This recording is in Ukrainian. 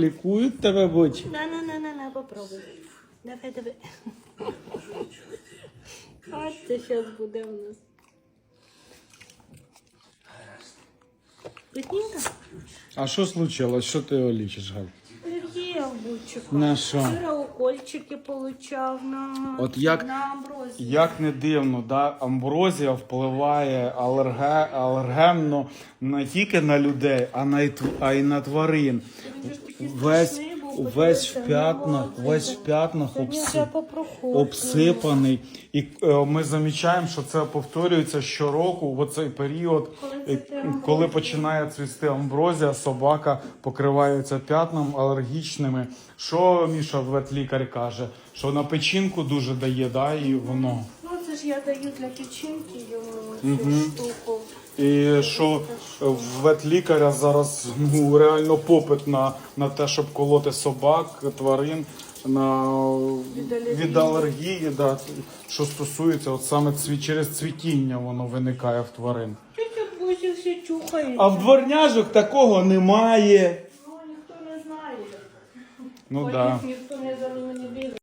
Лікують тебе будь. На, на, на, на, на, попробуй. Давай, давай. А це зараз буде у нас. Вкусненько? А що случилось? Що ти його лічиш, Галь? В. На що? Вчора укольчики получав на, От як- на амброзію. Як не дивно, да, амброзія впливає алерге, алергенно не тільки на людей, а, на, й тв- а й на тварин. Він же такий Весь, страшний весь в п'ятнах, весь в п'ятнах обси- обсипаний. І е, ми замічаємо, що це повторюється щороку в оцей період, Коли е, коли починає цвісти амброзія, собака покривається п'ятном алергічними. Що Міша ветлікар каже? Що на печінку дуже дає, да, і воно. Ну, це ж я даю для печінки йому цю штуку. І що в ветлікаря зараз ну, реально попит на, на те, щоб колоти собак, тварин на, Від алергії. від алергії, да, що стосується от саме цві, через цвітіння воно виникає в тварин. А в дворняжок такого немає. Ну, ніхто не знає. Ну Ой, да. Ніхто не за ними не бігає.